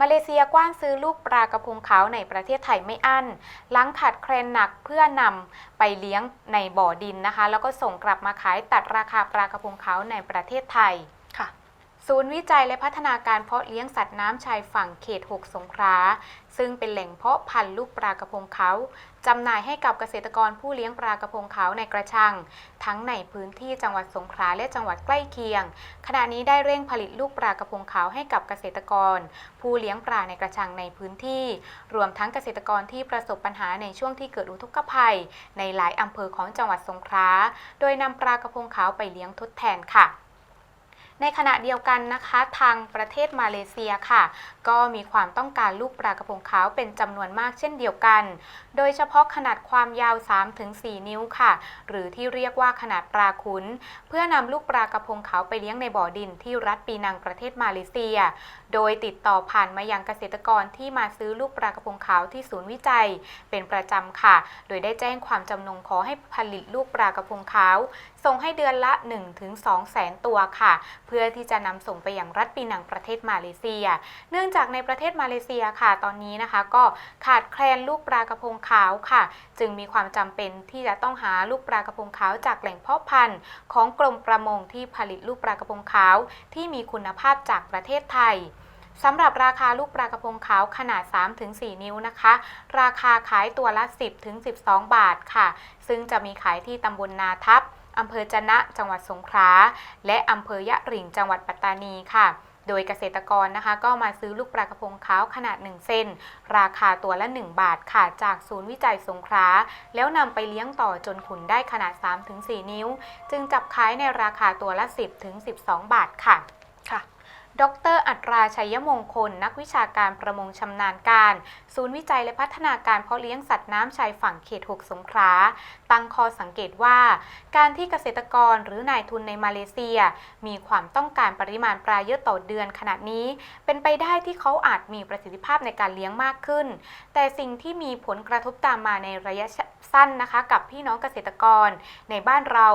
มาเลเซียกว้านซื้อลูกปลากระพงขาวในประเทศไทยไม่อั้นหลังขาดแคลนหนักเพื่อนำไปเลี้ยงในบ่อดินนะคะ แล้วก็ส่งกลับมาขายตัดราคาปลากระพงขาวในประเทศไทย ศูนย์วิจัยและพัฒนาการเพาะเลี้ยงสัตว์น้ำชายฝั่งเขต 6 สงขลา ซึ่งเป็นแหล่งเพาะพันธุ์ลูกปลากระพงเขาจำหน่ายให้กับเกษตรกรผู้เลี้ยงปลากระพงเขาในกระชัง ทั้งในพื้นที่จังหวัดสงขลาและจังหวัดใกล้เคียง ขณะนี้ได้เร่งผลิตลูกปลากระพงเขาให้กับเกษตรกร ผู้เลี้ยงปลาในกระชังในพื้นที่ รวมทั้งเกษตรกรที่ประสบปัญหาในช่วงที่เกิดอุทกภัย ในหลายอำเภอของจังหวัดสงขลา โดยนำปลากระพงเขาไปเลี้ยงทดแทนค่ะ ในขณะเดียวกันนะคะทางประเทศมาเลเซียค่ะ ก็มีความต้องการลูกปลากระพงขาวเป็นจำนวนมากเช่นเดียวกัน โดยเฉพาะขนาดความยาว 3-4 นิ้วค่ะ หรือที่เรียกว่าขนาดปลาขุน เพื่อนำลูกปลากระพงขาวไปเลี้ยงในบ่อดินที่รัฐปีนังประเทศมาเลเซีย โดยติดต่อผ่านมายังเกษตรกรที่มาซื้อลูกปลากระพงขาวที่ศูนย์วิจัย เป็นประจำค่ะ โดยได้แจ้งความจำนงขอให้ผลิตลูกปลากระพงขาว ส่งให้เดือนละ 1-2แสนตัวค่ะเพื่อที่จะนำส่งไปยังรัฐปีนังประเทศมาเลเซีย เนื่องจากในประเทศมาเลเซียค่ะ ตอนนี้นะคะ ก็ขาดแคลนลูกปลากระพงขาวค่ะ จึงมีความจำเป็นที่จะต้องหาลูกปลากระพงขาวจากแหล่งเพาะพันธุ์ ของกรมประมงที่ผลิตลูกปลากระพงขาว ที่มีคุณภาพจากประเทศไทยสำหรับราคาลูกปลากระพงขาวขนาด 3-4 นิ้วนะคะ ราคาขายตัวละ 10-12 บาทค่ะ ซึ่งจะมีขายที่ตำบลนาทับ อำเภอจะนะจังหวัดสงขลาและอำเภอยะริงจังหวัดปัตตานีค่ะ โดยเกษตรกรนะคะ ก็มาซื้อลูกปลากระพงขาวขนาด 1 เซนราคาตัวละ 1 บาทค่ะจากศูนย์วิจัยสงขลาแล้วนำไปเลี้ยงต่อจนขุนได้ขนาด 3-4 นิ้ว จึงจับขายในราคาตัวละ 10-12 บาทค่ะ ชัยมงคล นักวิชาการประมงชำนาญการ ศูนย์วิจัยและพัฒนาการเพาะเลี้ยงสัตว์น้ำชายฝั่งเขต 6 สงขลาตั้งข้อสังเกตว่า การที่เกษตรกรหรือนายทุนในมาเลเซีย มีความต้องการปริมาณปลาเยอะต่อเดือนขนาดนี้ เป็นไปได้ที่เขาอาจมีประสิทธิภาพในการเลี้ยงมากขึ้น แต่สิ่งที่มีผลกระทบตามมาในระยะสั้นนะคะ กับพี่น้องเกษตรกรในบ้านเรา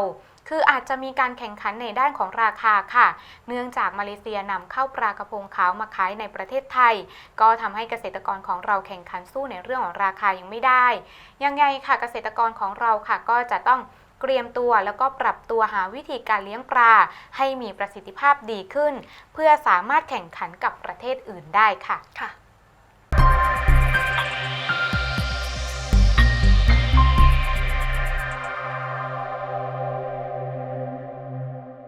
คืออาจจะมีการแข่งขันในด้านของราคาค่ะ เนื่องจากมาเลเซียนำเข้าปลากระพงขาวมาขายในประเทศไทย ก็ทำให้เกษตรกรของเราแข่งขันสู้ในเรื่องของราคายังไม่ได้ ยังไงค่ะเกษตรกรของเราค่ะก็จะต้องเตรียมตัวแล้วก็ปรับตัวหาวิธีการเลี้ยงปลา ให้มีประสิทธิภาพดีขึ้น เพื่อสามารถแข่งขันกับประเทศอื่นได้ค่ะค่ะ